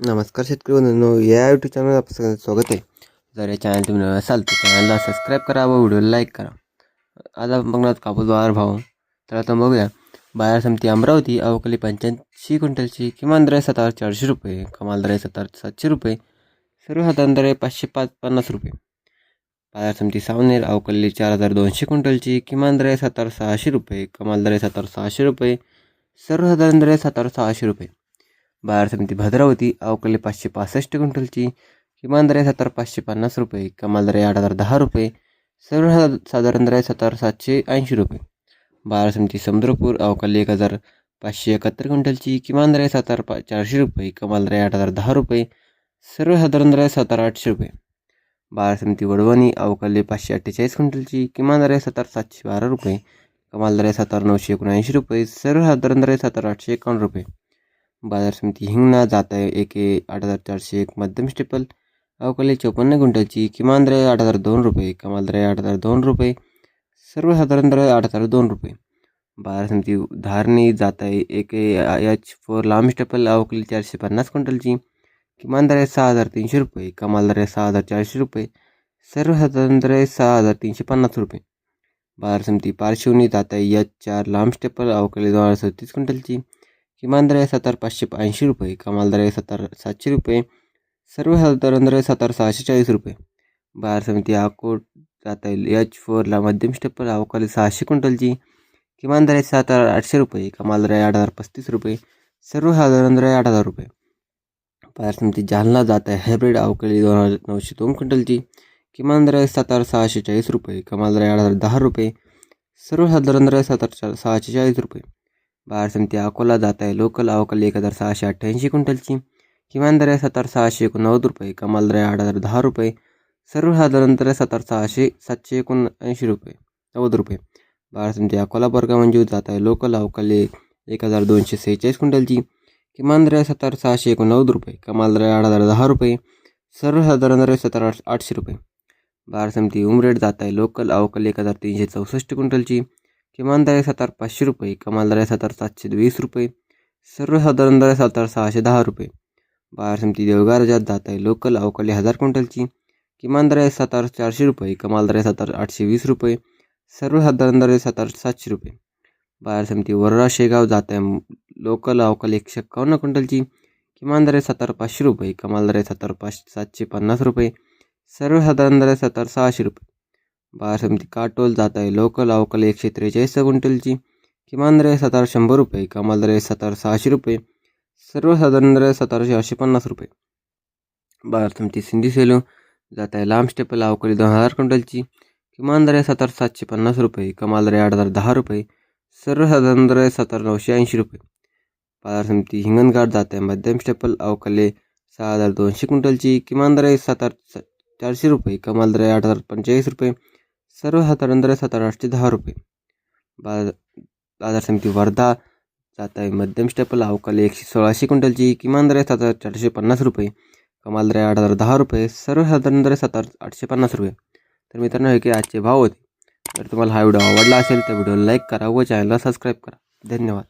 नमस्कार शेतकरी बंधूंनो या यूट्यूब चॅनल आपलं सगळ्यांचं स्वागत आहे. जर या चॅनल तुम्ही नवीन असाल तर चॅनलला सबस्क्राईब करा व व्हिडिओला लाईक करा. आज आपण बघणार कापूस बाजार भाव. तर आता बघूया बाजार समिती अमरावती अवकली पंच्याऐंशी क्विंटलची किमान दर आहे चारशे रुपये कमाल दर आहे सातशे रुपये सर्वसाधारण दर आहे पाचशे पाच पन्नास रुपये. बाजार समिती सावनेर अवकली चार हजार दोनशे क्विंटलची किमान दर आहे सहाशे रुपये कमाल दर आहे सहाशे रुपये सर्वसाधारण दर आहे सहाशे रुपये. बाजार समिती भद्रावती अवकले पाचशे पासष्ट क्विंटलची. किमान दर आहे पाचशे पन्नास रुपये. कमाल दर आहे आठ हजार दहा रुपये. सर्व साधारण दर आहे सातशे ऐंशी रुपये. बाजार समिती समुद्रपूर अवकाली एक हजार पाचशे एकाहत्तर क्विंटलची. किमान दर आहे पा चारशे रुपये. कमाल दर आहे आठ हजार दहा रुपये. सर्वसाधारण दर आहे आठशे रुपये. बाजार समिती वडवणी अवकाली पाचशे अठ्ठेचाळीस क्विंटलची. किमान दर आहे सातशे बारा रुपये. कमाल दर आहे नऊशे एकोणऐंशी रुपये. सर्वसाधारण दर आहे आठशे एकावन्न रुपये. बाजार समिती हिंगणा जात आहे. एक ए आठ हजार चारशे एक मध्यम स्टेपल. अवकाली चौपन्न क्विंटलची किमान दर आठ हजार दोन रुपये कमाल दर आठ हजार दोन रुपये सर्वसाधारण दर आठ हजार दोन रुपये. बाजार समिती धारणी जात आहे. एक ए एच फोर लांब स्टेपल अवकाली चारशे पन्नास क्विंटलची किमान दर आहे सहा हजार तीनशे रुपये कमाल दर आहे सहा हजार चारशे रुपये सर्वसाधारण दर आहे सहा हजार तीनशे पन्नास रुपये. बाजार समिती पार्श्वनी जात आहे. एच चार लांब स्टेपल अवकाली दोन हजार सत्तीस क्विंटलची किमान दर हज़ार पाचशे ऐंशी रुपये कमाल दर सात सातशे रुपये सर्वसाधारण दर हज़ार सहाशे चाळीस रुपये बाज़ार समिती अकोट जात आहे एच फोरला मध्यम स्टेपल अवकाली सहाशे क्विंटलची किमान दर आहे सात हज़ार आठशे रुपये। कमाल दर आहे आठ हज़ार पस्तीस रुपये सर्वसाधारण दर आहे आठ हज़ार रुपये बाज़ार समिती जालना जात आहे हायब्रिड अवकाली दोन हज़ार नऊशे दोन क्विंटलची किमान दर आहे सात हज़ार सहाशे चाळीस रुपये। कमाल दर आहे आठ हज़ार दहा रुपये सर्वसाधारण दर आहे सात हज़ार सहाशे चाळीस रुपये बाजार समिती अकोला जात आहे. लोकल अवकल एक हजार सहाशे अठ्ठ्याऐंशी क्विंटलची. किमान दर आहे सतार सहाशे एकोणनव्वद रुपये. कमाल दर आहे आठ हजार दहा रुपये. सर्वसाधारण दर आहे सतार सहाशे सातशे एकोणऐंशी रुपये. नव्वद रुपये. बाजार समिती अकोला बर्गा मंजूर जात आहे. लोकल अवकल एक हजार दोनशे सेहेचाळीस क्विंटलची. किमान दर आहे सतार सहाशे एकोणनव्वद रुपये. कमाल दर आहे आठ हजार दहा रुपये. सर्वसाधारण दर आहे सतार आठ आठशे रुपये. बाजार समिती उमरेड जात आहे. लोकल अवकल एक हजार तीनशे चौसष्ट क्विंटलची. किमान दर आहे पाचशे रुपये कमाल दर आहे सातशे वीस रुपये सर्वसाधारण दर सातार सहाशे दहा रुपये. बाहेर समिती देवगार राज्यात जात आहे लोकल अवकाळी हजार क्विंटलची. किमान दर आहे चारशे रुपये कमाल दर आहे आठशे वीस रुपये सर्वसाधारण दर सातार सातशे रुपये. बाहेर समिती वरळा शेगाव जात आहे लोकल अवकाळी एकशे एक्कावन्न क्विंटलची. किमान दर आहे पाचशे रुपये कमाल दर आहे सात सातशे पन्नास रुपये सर्वसाधारण दर सातार सहाशे रुपये. बाजार समती काटोल जात आहे लोकल अवकल एकशे त्रेचाळीस क्विंटलची किमान रेस आहे शंभर रुपये कमाल रेस आहे सहाशे रुपये सर्वसाधारण रेस आहे सात चारशे पन्नास रुपये. बाजार समती सिंधी सेलो जात आहे लांब स्टेपल अवकाली दोन हजार क्विंटलची किमान दर आहे सातशे पन्नास रुपये कमाल दर आठ हजार दहा रुपये सर्वसाधारण दर आहे नऊशे ऐंशी रुपये. बाजार समिती हिंगणघाट जात आहे मध्यम स्टेपल अवकाले सहा हजार दोनशे क्विंटलची किमान दर आहे चारशे रुपये कमाल दर आठ हजार पंचेचाळीस रुपये. सर्वसाधारण दर आहे सात आठशे दहा रुपये. बाजार बाजार समिती वर्धा जात आहे मध्यम स्टेपल अवकाली एकशे सोळाशे क्विंटलची किमान दर सात हजार चारशे पन्नास रुपये. कमाल दर आठ हजार दहा रुपये. सर्वसाधारण दर आहे सात आठशे पन्नास रुपये. तर मित्रांनो हे की आजचे भाव होते. जर तुम्हाला हा व्हिडिओ आवडला असेल तर व्हिडिओला लाईक करा व चॅनलला सबस्क्राईब करा. धन्यवाद.